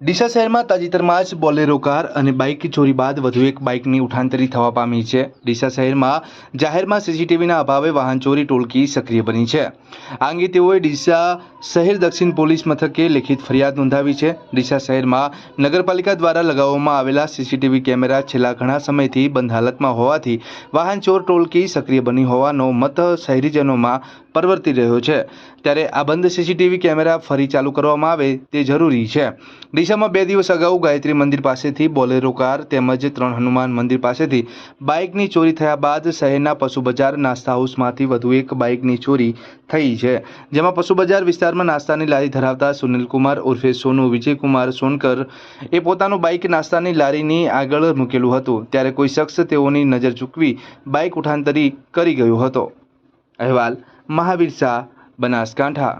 ડીસા શહેરમાં તાજેતરમાં જ બોલેરો કાર અને બાઇક ચોરી બાદ વધુ એક બાઇકની ઉઠાંતરી થવા પામી છે. ડીસા શહેરમાં જાહેરમાં સીસીટીવીના અભાવે વાહન ચોરી ટોળકી સક્રિય બની છે. આ અંગે તેઓએ ડીસા શહેર દક્ષિણ પોલીસ મથકે લેખિત ફરિયાદ નોંધાવી છે. ડીસા શહેરમાં નગરપાલિકા દ્વારા લગાવવામાં આવેલા સીસીટીવી કેમેરા છેલ્લા ઘણા સમયથી બંધ હાલતમાં હોવાથી વાહન ચોર ટોળકી સક્રિય બની હોવાનો મત શહેરીજનોમાં પરવર્તી રહ્યો છે. ત્યારે આ બંધ સીસીટીવી કેમેરા ફરી ચાલુ કરવામાં આવે તે જરૂરી છે. ડીસામાં બે દિવસ અગાઉ ગાયત્રી મંદિર પાસેથી બોલેરો કાર તેમજ ત્રણ હનુમાન મંદિર પાસેથી બાઇકની ચોરી થયા બાદ શહેરના પશુ બજાર નાસ્તા હાઉસમાંથી વધુ એક બાઇકની ચોરી થઈ છે, જેમાં પશુ બજાર વિસ્તારમાં નાસ્તાની લારી ધરાવતા સુનિલકુમાર ઉર્ફે સોનુ, વિજયકુમાર સોનકર એ પોતાનું બાઇક નાસ્તાની લારીની આગળ મૂકેલું હતું. ત્યારે કોઈ શખ્સ તેઓની નજર ચૂકવી બાઇક ઉઠાંતરી કરી ગયો હતો. અહેવાલ, મહાવીર શાહ, બનાસકાંઠા.